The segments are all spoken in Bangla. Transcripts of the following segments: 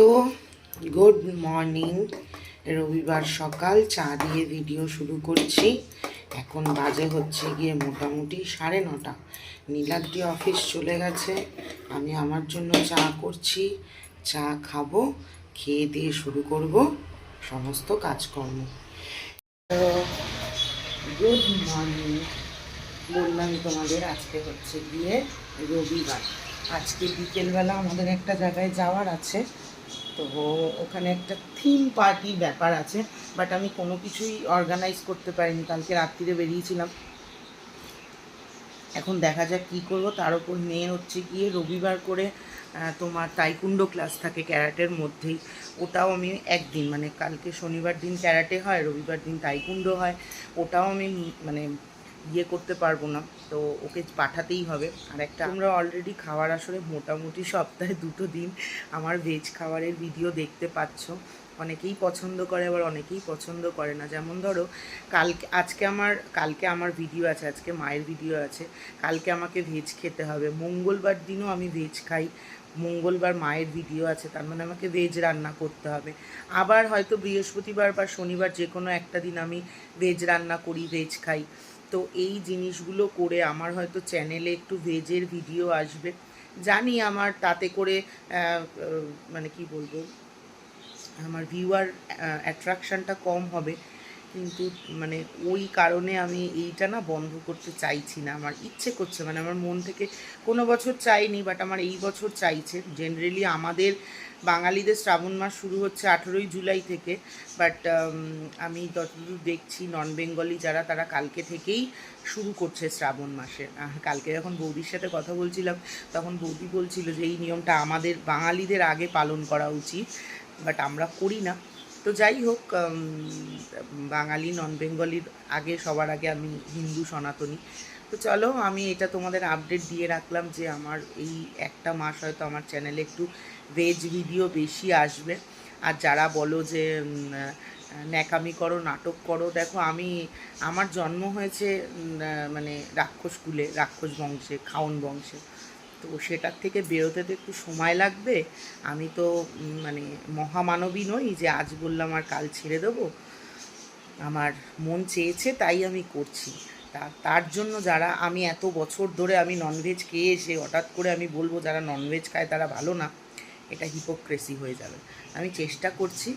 তো গুড মর্নিং। রবিবার সকাল, চা দিয়ে ভিডিও শুরু করছি। এখন বাজে হচ্ছে গিয়ে মোটামুটি সাড়ে নটা। নীলাদ্রি অফিস চলে গেছে। আমি আমার জন্য চা করছি, চা খাব, খেয়ে দিয়ে শুরু করব সমস্ত কাজকর্ম। Good morning. বললাম তোমাদের আজকে হচ্ছে গিয়ে রবিবার। আজকে বিকেলবেলা আমাদের একটা জায়গায় যাওয়ার আছে। তো ওখানে একটা থিম পার্টির ব্যাপার আছে বাট আমি কোনো কিছুই অর্গানাইজ করতে পারিনি। কালকে রাত্রিরে বেরিয়েছিলাম। এখন দেখা যাক কী করব। তার উপর মেয়ে হচ্ছে গিয়ে রবিবার করে তোমার তাইকুন্ডো ক্লাস থাকে ক্যারাটের মধ্যেই। ওটাও আমি একদিন মানে কালকে শনিবার দিন ক্যারাটে হয়, রবিবার দিন তাইকুন্ডো হয়। ওটাও আমি মানে ইয়ে করতে পারব না। তো ওকে পাঠাতেই হবে। আর একটা আমরা অলরেডি খাওয়ার আসলে মোটামুটি সপ্তাহে দুটো দিন আমার ভেজ খাবারের ভিডিও দেখতে পাচ্ছ। অনেকেই পছন্দ করে, আবার অনেকেই পছন্দ করে না। যেমন ধরো, কালকে, আজকে আমার, কালকে আমার ভিডিও আছে, আজকে মায়ের ভিডিও আছে। কালকে আমাকে ভেজ খেতে হবে। মঙ্গলবার দিনও আমি ভেজ খাই। মঙ্গলবার মায়ের ভিডিও আছে, তার মানে আমাকে ভেজ রান্না করতে হবে। আবার হয়তো বৃহস্পতিবার বা শনিবার যে কোনো একটা দিন আমি ভেজ রান্না করি ভেজ খাই। তো এই জিনিসগুলো করে আমার হয়তো চ্যানেলে একটু ভেজের ভিডিও আসবে। জানি আমার তাতে করে মানে কি বলব, আমার ভিউয়ার অ্যাট্রাকশানটা কম হবে। কিন্তু মানে ওই কারণে আমি এইটা না বন্ধ করতে চাইছি না। আমার ইচ্ছে করছে মানে আমার মন থেকে কোনো বছর চাইনি বাট আমার এই বছর চাইছে। জেনারেলি আমাদের বাঙালিদের শ্রাবণ মাস শুরু হচ্ছে আঠেরোই জুলাই থেকে বাট আমি যতদূর দেখছি নন বেঙ্গলি যারা, তারা কালকে থেকেই শুরু করছে শ্রাবণ মাসে। কালকে যখন বৌদির সাথে কথা বলছিলাম, তখন বৌদি বলছিল যে, এই নিয়মটা আমাদের বাঙালিদের আগে পালন করা উচিত বাট আমরা করি না। তো যাই হোক বাঙালি নন বেঙ্গলির আগে, সবার আগে আমি হিন্দু সনাতনী। তো চলো, আমি এটা তোমাদের আপডেট দিয়ে রাখলাম যে আমার এই একটা মাস হয়তো আমার চ্যানেলে একটু ভেজ ভিডিও বেশি আসবে। আর যারা বলো যে ন্যাকামি করো, নাটক করো, দেখো আমি, আমার জন্ম হয়েছে মানে রাক্ষস কুলে, রাক্ষস বংশে, খাওন বংশে। তো সেটার থেকে বেরোতে তো একটু সময় লাগবে। আমি তো মানে মহামানবী নই যে আজ বললাম আর কাল ছেড়ে দেবো। আমার মন চেয়েছে তাই আমি করছি। তা, তার জন্য যারা, আমি এত বছর ধরে আমি ননভেজ খেয়ে এসে হঠাৎ করে আমি বলব যারা ননভেজ খায় তারা ভালো না, এটা হিপোক্রেসি হয়ে যাবে। আমি চেষ্টা করছি।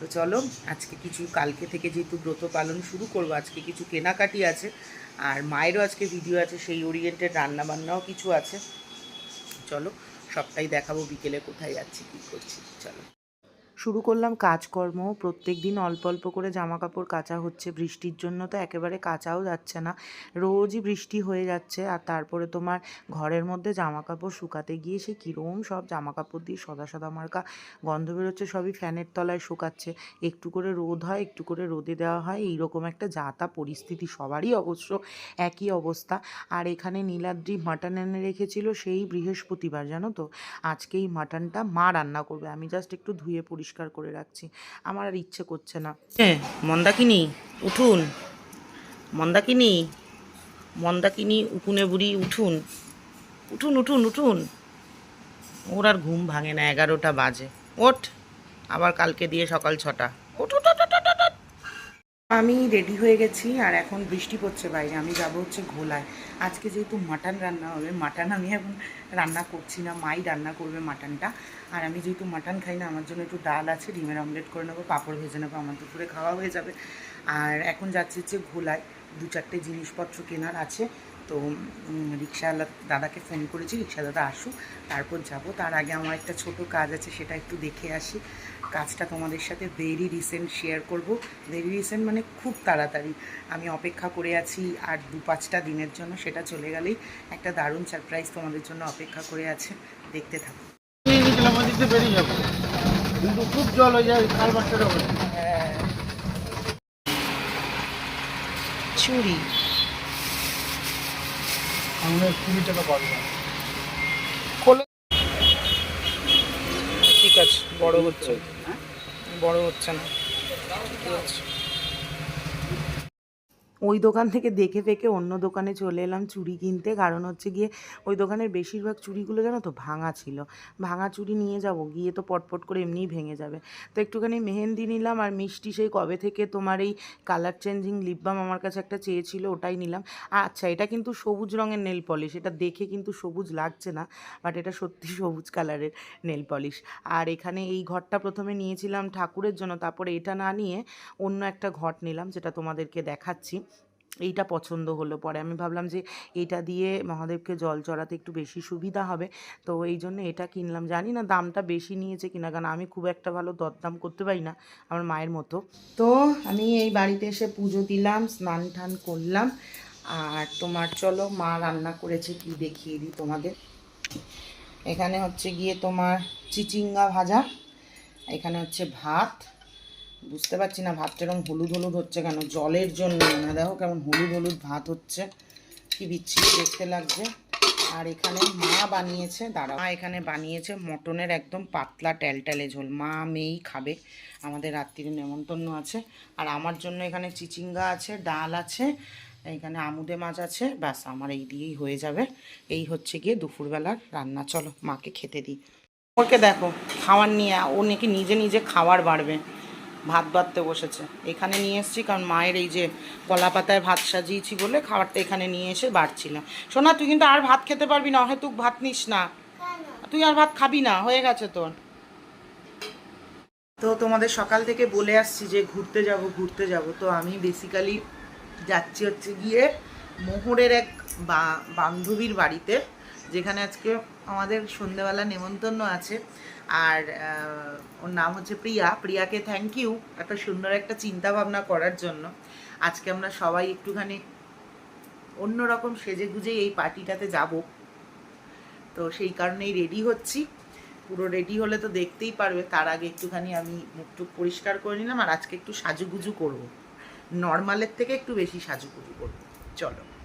তো চলো, আজকে কিছু, কালকে থেকে যেহেতু ব্রত পালন শুরু করব, আজকে কিছু কেনাকাটি আছে। আর মায়েরও আজকে ভিডিও আছে, সেই ওরিয়েন্টেড রান্নাবান্নাও কিছু আছে। চলো সবটাই দেখাবো বিকেলে কোথায় যাচ্ছি কী করছি চলো। শুরু করলাম কাজকর্ম। প্রত্যেক দিন অল্প অল্প করে জামা কাপড় কাচা হচ্ছে। বৃষ্টির জন্য তো একেবারে কাচাও যাচ্ছে না। রোজই বৃষ্টি হয়ে যাচ্ছে আর তারপরে তোমার ঘরের মধ্যে জামা কাপড় শুকাতে গিয়ে সে কীরকম সব জামা কাপড় দিয়ে সদা সদা মার্কা গন্ধ বেরোচ্ছে, সবই ফ্যানের তলায় শুকাচ্ছে। একটু করে রোদ হয়, একটু করে রোদে দেওয়া হয়। এইরকম একটা যাতা পরিস্থিতি, সবারই অবশ্য একই অবস্থা। আর এখানে নীলাদ্রি মাটন এনে রেখেছিল সেই বৃহস্পতিবার, জানো তো? আজকে এই মাটনটা মা রান্না করবে। আমি জাস্ট একটু ধুয়ে পরিষ্কার করে রাখছি। আমার আর ইচ্ছে করছে না। হ্যাঁ মন্দাকিনি, উঠুন। মন্দাকিনি মন্দাকিনি, উকুনে বুড়ি, উঠুন। উঠুন উঠুন উঠুন। ওর আর ঘুম ভাঙে না, এগারোটা বাজে। ওঠ, আবার কালকে দিয়ে সকাল ছটা। ওঠ ওঠ। আমি রেডি হয়ে গেছি আর এখন বৃষ্টি পড়ছে বাইরে, আমি যাব হচ্ছে ঘোলায়। আজকে যেহেতু মাটন রান্না হবে, মাটন আমি এখন রান্না করছি না, মাই রান্না করবে মাটনটা। আর আমি যেহেতু মাটন খাই না, আমার জন্য একটু ডাল আছে, ডিমের অমলেট করে নেব, পাঁপড় ভেজে নেব, আমার দুপুরে খাওয়া হয়ে যাবে। আর এখন যাচ্ছি হচ্ছে ঘোলায়, দু চারটে জিনিসপত্র কেনার আছে। তো রিক্সাওয়ালা দাদাকে ফোন করেছি রিক্সা দাদা আসুক, তারপর যাব। তার আগে আমার একটা ছোট কাজ আছে, সেটা একটু দেখে আসি। কাজটা তোমাদের সাথে ভেরি রিসেন্ট শেয়ার করব। ভেরি রিসেন্ট মানে খুব তাড়াতাড়ি। আমি অপেক্ষা করে আছি আর দু পাঁচটা দিনের জন্য সেটা চলে গেলেই একটা দারুণ সারপ্রাইজ তোমাদের জন্য অপেক্ষা করে আছে। দেখতে থাকো। কিন্তু খুব জল হয়ে যায় কালবাসটার চুরি। আমরা কুড়ি টাকা পাবো ঠিক আছে বড় হচ্ছে। বড় হচ্ছে না। ঠিক আছে। ওই দোকান থেকে দেখে ফেকে অন্য দোকানে চলে এলাম চুড়ি কিনতে। কারণ হচ্ছে গিয়ে ওই দোকানের বেশিরভাগ চুড়িগুলো জানো তো ভাঙা ছিল। ভাঙা চুড়ি নিয়ে যাব, গিয়ে তো পটপট করে এমনিই ভেঙে যাবে। তো একটুখানি মেহেন্দি নিলাম আর মিষ্টি সেই কবে থেকে তোমার এই কালার চেঞ্জিং লিপ বাম আমার কাছে একটা চেয়েছিল, ওটাই নিলাম। আচ্ছা এটা কিন্তু সবুজ রঙের নেল পলিশ এটা দেখে কিন্তু সবুজ লাগছে না বাট এটা সত্যি সবুজ কালারের নেল পলিশ আর এখানে এই ঘরটা প্রথমে নিয়েছিলাম ঠাকুরের জন্য, তারপরে এটা না নিয়ে অন্য একটা ঘট নিলাম, যেটা তোমাদেরকে দেখাচ্ছি। এইটা পছন্দ হলো। পরে আমি ভাবলাম যে এটা দিয়ে মহাদেবকে জল চড়াতে একটু বেশি সুবিধা হবে। তো এই জন্য এটা কিনলাম। জানি না দামটা বেশি নিয়েছে কিনা, কারণ আমি খুব একটা ভালো দরদাম করতে পারি না আমার মায়ের মতো। তো আমি এই বাড়িতে এসে পুজো দিলাম, স্নান টান করলাম। আর তোমার চলো মা রান্না করেছে, কি দেখিয়ে দিই তোমাদের। এখানে হচ্ছে গিয়ে তোমার চিচিঙ্গা ভাজা, এখানে হচ্ছে ভাত বুঝতে পারছি না, ভাতটা এরকম হলুদ হলুদ হচ্ছে কেন? জলের জন্য না, দেখো কেমন হলুদ হলুদ ভাত হচ্ছে। কি বিচ্ছিরি দেখতে লাগছে। আর এখানে মা বানিয়েছে দাঁড়া মা এখানে বানিয়েছে মটনের একদম পাতলা ট্যালট্যালে ঝোল। মা মেয়েই খাবে, আমাদের রাত্রির নেমন্তন্ন আছে। আর আমার জন্য এখানে চিচিঙ্গা আছে, ডাল আছে, এখানে আমুদে মাছ আছে, ব্যাস, আমার এই দিয়েই হয়ে যাবে। এই হচ্ছে গিয়ে দুপুরবেলার রান্না। চলো, মাকে খেতে দিই। ওকে দেখো খাওয়ার নিয়ে, ও নাকি নিজে নিজে খাবার বাড়বে। ভাত বাড়তে বসেছে। এখানে নিয়ে এসেছি কারণ মায়ের এই যে কলা পাতায় ভাত সাজিয়েছি বলে খাবারটা এখানে নিয়ে এসে বাড়ছিলাম। শোনা তুই কিন্তু আর ভাত খেতে পারবি না হয়তো ভাত নিস না। তুই আর ভাত খাবি না, হয়ে গেছে তোর। তো তোমাদের সকাল থেকে বলে আসছি যে ঘুরতে যাব ঘুরতে যাব। তো আমি বেসিক্যালি যাচ্ছি হচ্ছে গিয়ে মোহরের এক বান্ধবীর বাড়িতে। যেখানে আজকে আমাদের সন্ধেবেলা নেমন্তন্ন আছে। আর ওর নাম হচ্ছে প্রিয়া। প্রিয়াকে থ্যাংক ইউ এত সুন্দর একটা চিন্তা ভাবনা করার জন্য। আজকে আমরা সবাই একটুখানি অন্যরকম সেজে গুজে এই পার্টিটাতে যাব। তো সেই কারণেই রেডি হচ্ছি। পুরো রেডি হলে তো দেখতেই পারবে। তার আগে একটুখানি আমি মুখটুক পরিষ্কার করে নিলাম আর আজকে একটু সাজুগুজু করব। নর্মালের থেকে একটু বেশি সাজুগুজু করব। চলো।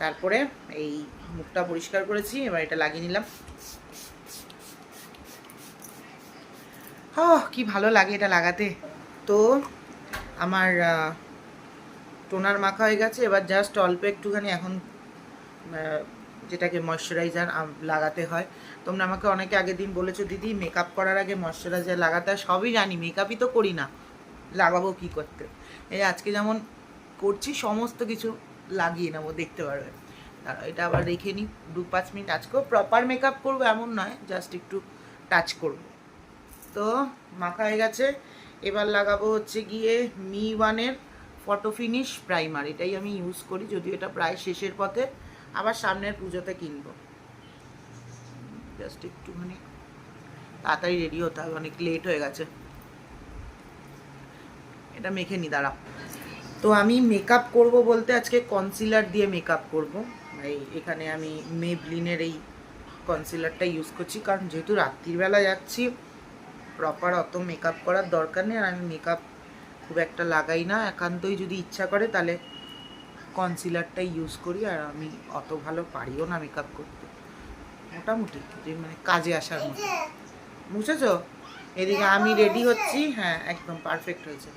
তারপরে এই মুখটা পরিষ্কার করেছি, এবার এটা লাগিয়ে নিলাম। হ কি ভালো লাগে এটা লাগাতে। তো আমার টোনার মাখা হয়ে গেছে, এবার জাস্ট অল্প একটুখানি এখন যেটাকে ময়শ্চারাইজার লাগাতে হয়। তোমরা আমাকে অনেকে আগের দিন বলেছ, দিদি মেকআপ করার আগে ময়শ্চারাইজার লাগাতে হয়। সবই জানি মেকআপই তো করি না। লাগাবো কি করতে? এই আজকে যেমন করছি, সমস্ত কিছু লাগিয়ে নেব, দেখতে পারবে। আর এটা আবার রেখে নিই দু পাঁচ মিনিট আজকেও প্রপার মেকআপ করব এমন নয় জাস্ট একটু টাচ করব। তো মাখা হয়ে গেছে, এবার লাগাবো হচ্ছে গিয়ে মি ওয়ানের ফটো ফিনিশ প্রাইমার এটাই আমি ইউজ করি, যদিও এটা প্রায় শেষের পথে, আবার সামনের পুজোতে কিনবো। জাস্ট একটুখানি তাড়াতাড়ি রেডি হতে হবে, অনেক লেট হয়ে গেছে। এটা মেখে নি দাঁড়া তো আমি মেকআপ করব বলতে আজকে কনসিলার দিয়ে মেকআপ করব। এই এখানে আমি মেবলিনের এই কনসিলারটা ইউজ করছি, কারণ যেহেতু রাত্রিবেলা যাচ্ছি প্রপার অত মেকআপ করার দরকার নেই, আর আমি মেকআপ খুব একটা লাগাই না। একান্তই যদি ইচ্ছা করে তাহলে কনসিলারটাই ইউজ করি, আর আমি অত ভালো পারিও না মেকআপ করতে। মোটামুটি, যে মানে কাজে আসার মতো। বুঝেছ? এদিকে আমি রেডি হচ্ছি হ্যাঁ একদম পারফেক্ট হয়েছে।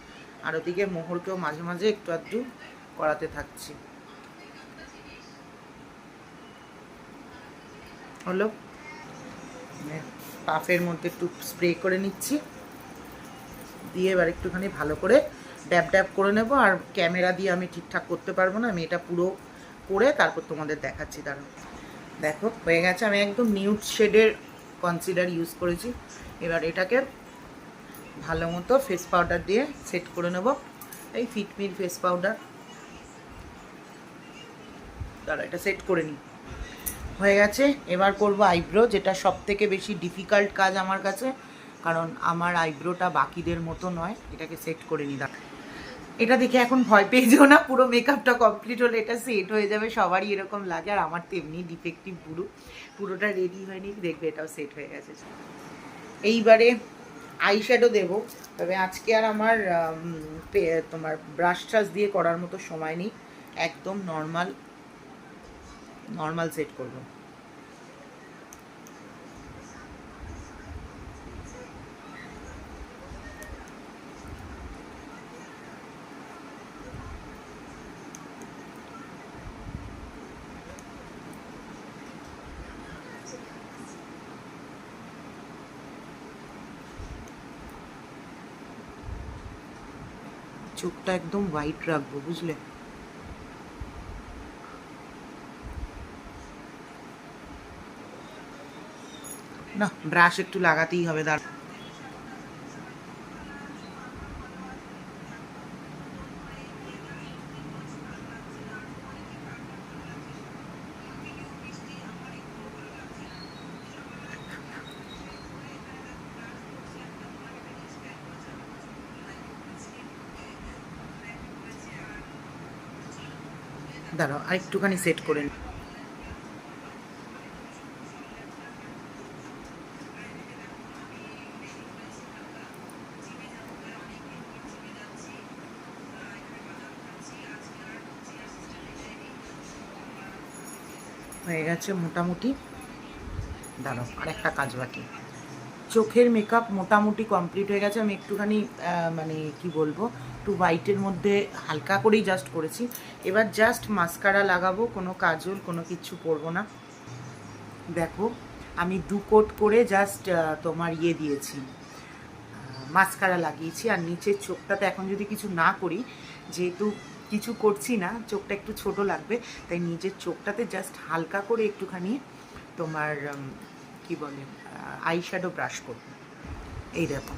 আর ওদিকে মোহরকেও মাঝে মাঝে একটু আধটু করাতে থাকছি। হলো পাফের মধ্যে একটু স্প্রে করে নিচ্ছি। দিয়ে এবার একটুখানি ভালো করে ড্যাব ড্যাব করে নেব আর ক্যামেরা দিয়ে আমি ঠিকঠাক করতে পারব না, আমি এটা পুরো করে তারপর তোমাদের দেখাচ্ছি। দাঁড়াও। দেখো, হয়ে গেছে, আমি একদম নিউড শেডের কনসিলার ইউজ করেছি। এবার এটাকে ভালো মতো ফেস পাউডার দিয়ে সেট করে নেব। এই ফিটমির ফেস পাউডার দাঁড়া, এটা সেট করে নিই হয়ে গেছে। এবার করব আইব্রো যেটা সব থেকে বেশি ডিফিকাল্ট কাজ আমার কাছে, কারণ আমার আইব্রোটা বাকিদের মতো নয়। এটাকে সেট করে দেখ এটা দেখে এখন ভয় পেয়ে যেও না, পুরো মেকআপটা কমপ্লিট হলে এটা সেট হয়ে যাবে, সবারই এরকম লাগে, আর আমার তো এমনি ডিফেক্টিভ পুরো পুরোটা রেডি হয়নি, দেখবে এটাও সেট হয়ে গেছে। এইবারে আই শ্যাডো দেবো। তবে আজকে আর আমার তোমার ব্রাশ ট্রাশ দিয়ে করার মতো সময় নেই। একদম নর্মাল নর্মাল সেট করব। চোখটা একদম হোয়াইট রাখব বুঝলে না ব্রাশ একটু লাগাতেই হবে দাঁড় দাঁড়াও আর একটুখানি সেট করে নিই। হয়ে গেছে মোটামুটি। দাঁড়াও আর একটা কাজ বাকি। চোখের মেকআপ মোটামুটি কমপ্লিট হয়ে গেছে। আমি একটুখানি মানে কি বলব একটু হোয়াইটের মধ্যে হালকা করেই জাস্ট করেছি। এবার জাস্ট মাস্কারা লাগাবো, কোনো কাজল, কোনো কিছু করব না। দেখো, আমি দু কোট করে জাস্ট তোমার ইয়ে দিয়েছি। মাস্কারা লাগিয়েছি। আর নিচের চোখটাতে এখন যদি কিছু না করি, যেহেতু কিছু করছি না, চোখটা একটু ছোট লাগবে, তাই নিচের চোখটাতে জাস্ট হালকা করে একটুখানি তোমার কি বলে আই শ্যাডো ব্রাশ করব। এই দেখো।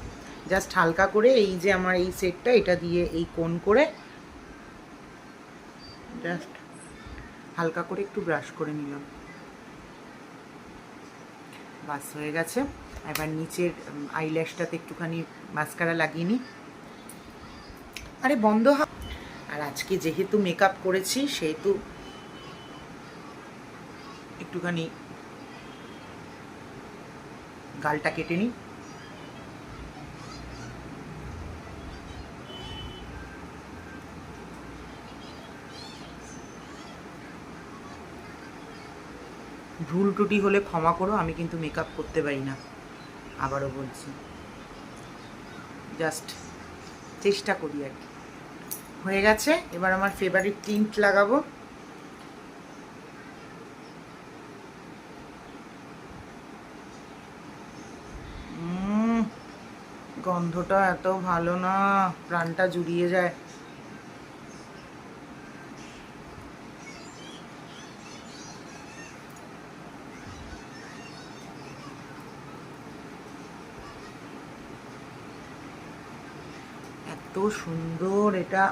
জাস্ট হালকা করে এই যে আমার এই সেটটা, এটা দিয়ে এই কোন করে জাস্ট হালকা করে একটু ব্রাশ করে নিলাম। বাস, হয়ে গেছে। এবার নিচের আইল্যাশটাতে একটুখানি মাস্কারা লাগিয়ে নিই। আরে, বন্ধ হ- আর আজকে যেহেতু মেকআপ করেছি, সেহেতু একটুখানি গালটা কেটে নিই। ভুল ত্রুটি হলে ক্ষমা করো, আমি কিন্তু মেকআপ করতে পারি না। আবারও বলছি। জাস্ট চেষ্টা করি আর কি। হয়ে গেছে, এবার আমার ফেভারিট টিন্ট লাগাবো। গন্ধটা এত ভালো না, প্রাণটা জুড়িয়ে যায়। এত সুন্দর এটা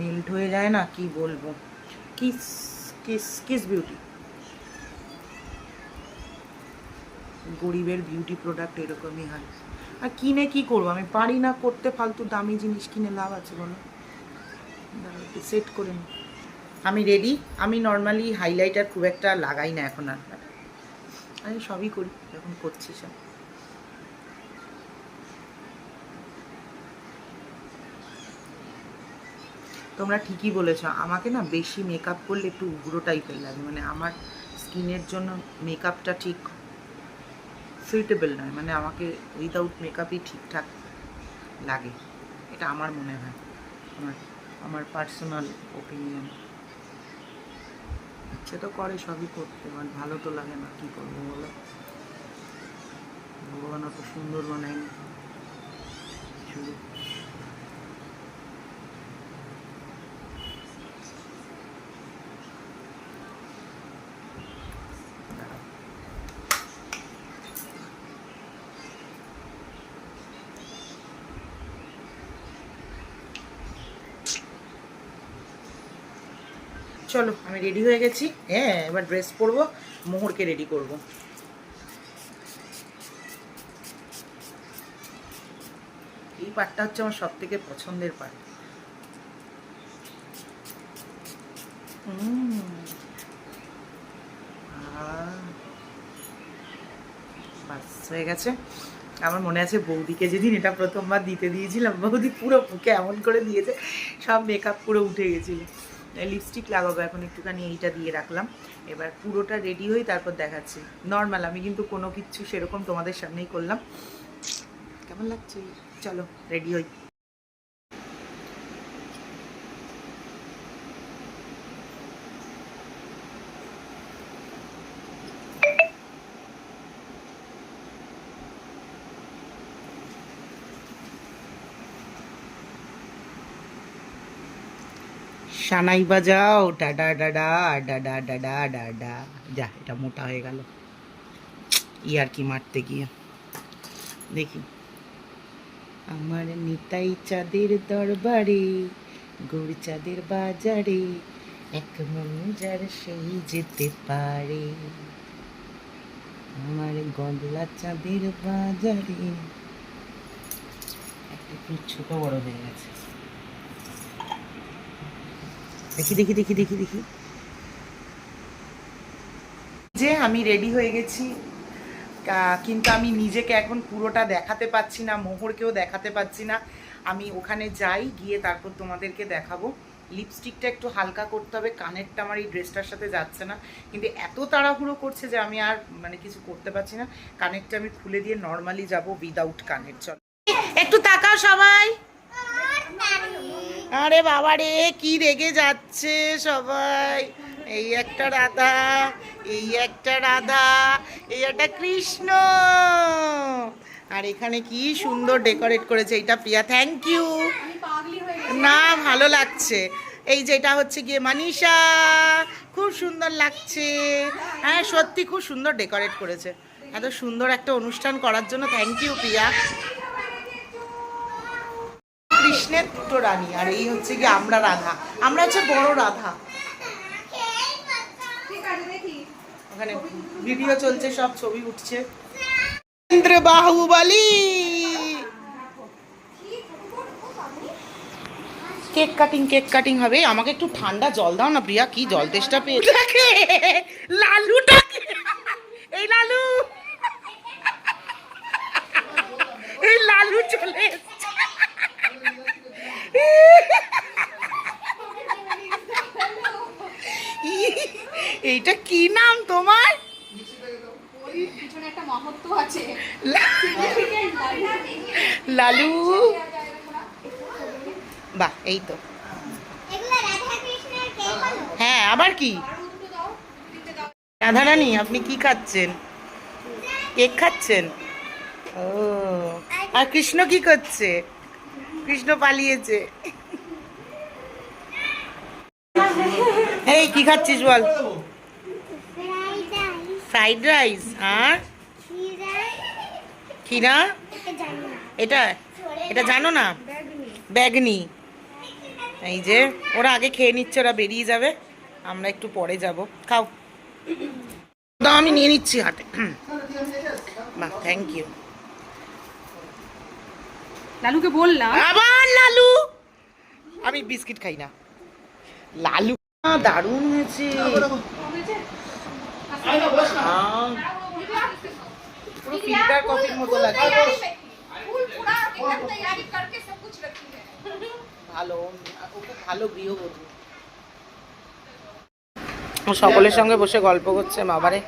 মেল্ট হয়ে যায় না, কি বলব? কিস কিস কিস বিউটি গরিবের বিউটি প্রোডাক্ট এরকমই হয়। আর কিনে কি করব? আমি পারি না করতে, ফালতু দামি জিনিস কিনে লাভ আছে বলো। সেট করে নি। আমি রেডি আমি নর্মালি হাইলাইটার খুব একটা লাগাই না এখন আর। আমি সবই করি, যখন করছি সব। তোমরা ঠিকই বলেছ। আমাকে না বেশি মেকআপ করলে একটু উগ্র টাইপের লাগে। মানে আমার স্কিনের জন্য মেকআপটা ঠিক সুইটেবল নয়। মানে আমাকে উইদাউট মেকআপই ঠিকঠাক লাগে। এটা আমার মনে হয়। আমার আমার পার্সোনাল ওপিনিয়ন ইচ্ছে তো করে সবই করতে বাট ভালো তো লাগে না। কী করব বলো? ভগবান অত সুন্দর বানায়নি। শুধু চলো, আমি রেডি হয়ে গেছি। হ্যাঁ এবার ড্রেস পরবো, মোহরকে রেডি করব। এই পার্টটা হচ্ছে আমার সব থেকে পছন্দের বাস, হয়ে গেছে। আমার মনে আছে বৌদিকে যেদিন এটা প্রথমবার দিতে দিয়েছিলাম, বৌদি পুরো মুখে এমন করে দিয়েছে, সব মেকআপ পুরো উঠে গেছিল। লিপস্টিক লাগাবো, এখন একটুখানি এইটা দিয়ে রাখলাম। এবার পুরোটা রেডি হয়ে তারপর দেখাচ্ছি। নর্মাল আমি কিন্তু কোনো কিছু সেরকম তোমাদের সামনেই করলাম। কেমন লাগছে? চলো রেডি হই। সানাই বাজাও ডাডা ডাডা ডাডা ডাডা ডাডা যা, এটা মোটা হয়ে গেল। ইয়ার কি মারতে গিয়ে। দেখি। আমার নিতাই চাঁদের দরবারে গৌর চাঁদের বাজারে, এক মন যার সেই যেতে পারে। আমার গদলা চাঁদের বাজারে, একটা একটু ছোট বড় হয়ে গেছে। দেখি দেখি দেখি দেখি দেখি। যে আমি রেডি হয়ে গেছি কিন্তু আমি নিজেকে এখন পুরোটা দেখাতে পাচ্ছি না, মোহরকেও দেখাতে পাচ্ছি না। আমি ওখানে যাই, গিয়ে তারপর তোমাদেরকে দেখাবো। লিপস্টিকটা একটু হালকা করতে হবে, কানেরটা আমার এই ড্রেসটার সাথে যাচ্ছে না। কিন্তু এত তাড়াহুড়ো করছে যে আমি আর মানে কিছু করতে পারছি না। কানেরটা আমি খুলে দিয়ে নর্মালি যাব উইদাউট কানের, চল। একটু তাকাও সবাই। আরে বাবা রে কি রেগে যাচ্ছে সবাই? এই একটা রাধা, এই একটা রাধা, এই একটা কৃষ্ণ। আর এখানে কি সুন্দর ডেকোরেট করেছে এটা প্রিয়া। থ্যাংক ইউ না, ভালো লাগছে। এই যেটা হচ্ছে গিয়ে মানিষা। খুব সুন্দর লাগছে। হ্যাঁ সত্যি খুব সুন্দর ডেকোরেট করেছে। এত সুন্দর একটা অনুষ্ঠান করার জন্য থ্যাংক ইউ প্রিয়া। কৃষ্ণের দুটো রানী, আর এই হচ্ছে কি আমরা রাধা। আমরা হচ্ছে বড় রাধা। ওখানে ভিডিও চলছে, সব ছবি উঠছে। Indra cake cutting cake cutting হবে। আমাকে একটু ঠান্ডা জল দাও না, প্রিয়া, কি জল তেষ্টা পেয়ে দেখে লালুটাকে এই লালু। এই লালু চলে এইটা কি নাম তোমার? লালু। বাহ এই তো। হ্যাঁ আবার কি? রাধারানী আপনি কি খাচ্ছেন? কেক খাচ্ছেন? ও আর কৃষ্ণ কি করছে? কৃষ্ণ পালিয়েছে। এই, কি খাচ্ছিস বল? Fried rice. আর? খিরা এটা এটা জানো না? ব্যাগনি। এই যে, ওরা আগে খেয়ে নিচ্ছে, ওরা বেরিয়ে যাবে। আমরা একটু পরে যাব। খাও। দাও, আমি নিয়ে নিচ্ছি হাতে বাহ থ্যাংক ইউ লালুকে বললাম। আবার লালু? আমি বিস্কিট খাই না। লালু দারুণ হয়েছে। আহ, ফিল্টার কফির মতো লাগে ভালো ভালো গৃহবধূ। সকলের সঙ্গে বসে গল্প করছে বাবারে।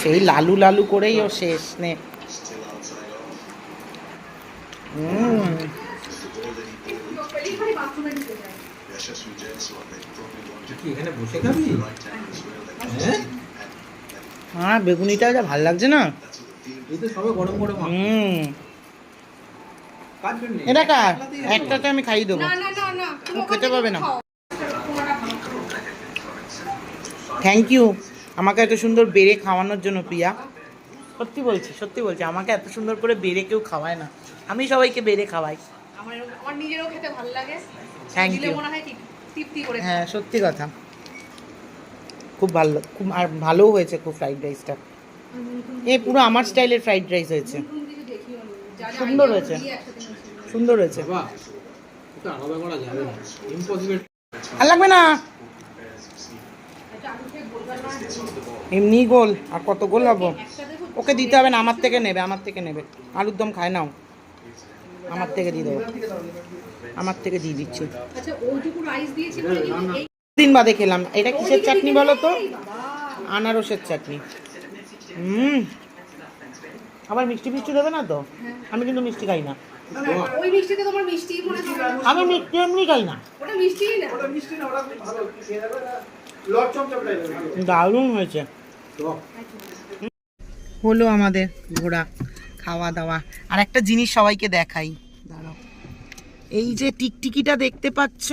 সেই লালু লালু করেই ও শেষ নে। হুম কি এখানে বসে খাবি? হ্যাঁ? হ্যাঁ বেগুনিটা যা ভালো লাগছে না? এটা কার? একটাতে আমি খাইয়ে দেবো। না না না না ও খেতে পাবে না। থ্যাংক ইউ আমাকে এত সুন্দর বেড়ে খাওয়ানোর জন্য প্রিয়া। সত্যি বলছি সত্যি বলছি আমাকে এত সুন্দর করে বেড়ে কেউ খাওয়ায় না। আমি সবাইকে বেড়ে খাওয়াই। আমার আমার নিজেরও খেতে ভালো লাগে। Thank দিলে মনে হয় তৃপ্তি করে হ্যাঁ সত্যি কথা। খুব ভালো খুব আর ভালোও হয়েছে খুব ফ্রাইড রাইসটা এ পুরো আমার স্টাইলের ফ্রাইড রাইস হয়েছে। সুন্দর হয়েছে। সুন্দর হয়েছে। আর লাগবে না। এমনি গোল আর কত গোল হব ওকে দিতে হবে না আমার থেকে নেবে আমার থেকে নেবে। আলুর দম খায় নাও। আমার থেকে দিয়ে দেবো। আমার থেকে দিয়ে দিচ্ছি। আচ্ছা ওইটুকু রাইস দিয়েছি বলে কি এই দিন বাদে খেলাম। এটা কিসের চাটনি বলো তো? আনারসের চাটনি। হুম। আবার মিষ্টি মিষ্টি দেবে না তো? আমি কিন্তু মিষ্টি খাই না। ওই মিষ্টিতে তোমার মিষ্টি মনে হয় আমি মিষ্টি এমনি খাই না। ওটা মিষ্টিই না। দারুণ হয়েছে। হলো আমাদের ঘোরা খাওয়া দাওয়া। আর একটা জিনিস সবাইকে দেখাই। দাঁড়াও। এই যে টিকটিকিটা দেখতে পাচ্ছ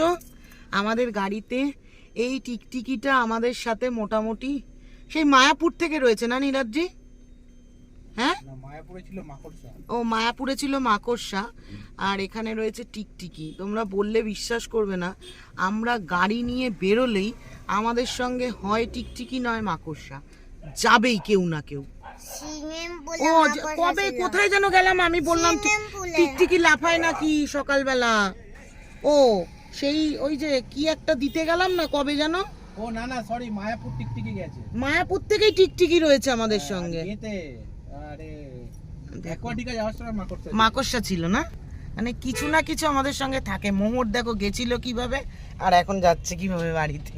আমাদের গাড়িতে এই টিকটিকিটা আমাদের সাথে মোটামুটি সেই মায়াপুর থেকে রয়েছে না নীরাজি হ্যাঁ? না মায়াপুরে ছিল মাকড়সা। ও মায়াপুরে ছিল মাকড়সা। আর এখানে রয়েছে টিকটিকি। তোমরা বললে বিশ্বাস করবে না। আমরা গাড়ি নিয়ে বেরোলেই আমাদের সঙ্গে হয় টিকটিকি নয় মাকড়সা। যাবেই কেউ না কেউ। ও কবে কোথায় যেন গেলাম আমি বললাম টিকটিকি লাফায় নাকি সকালবেলা। ও সেই ওই যে কি একটা দিতে গেলাম না কবে যেন? ও না না সরি মায়াপুর টিকটিকি গেছে। মায়াপুর থেকেই টিকটিকি রয়েছে আমাদের সঙ্গে। এতে আরে অ্যাকোয়াটিকা যাওয়ার সময় মাকড়সা ছিল না? মানে কিছু না কিছু আমাদের সঙ্গে থাকে। মোহর দেখো গেছিল কীভাবে, আর এখন যাচ্ছে কীভাবে বাড়িতে।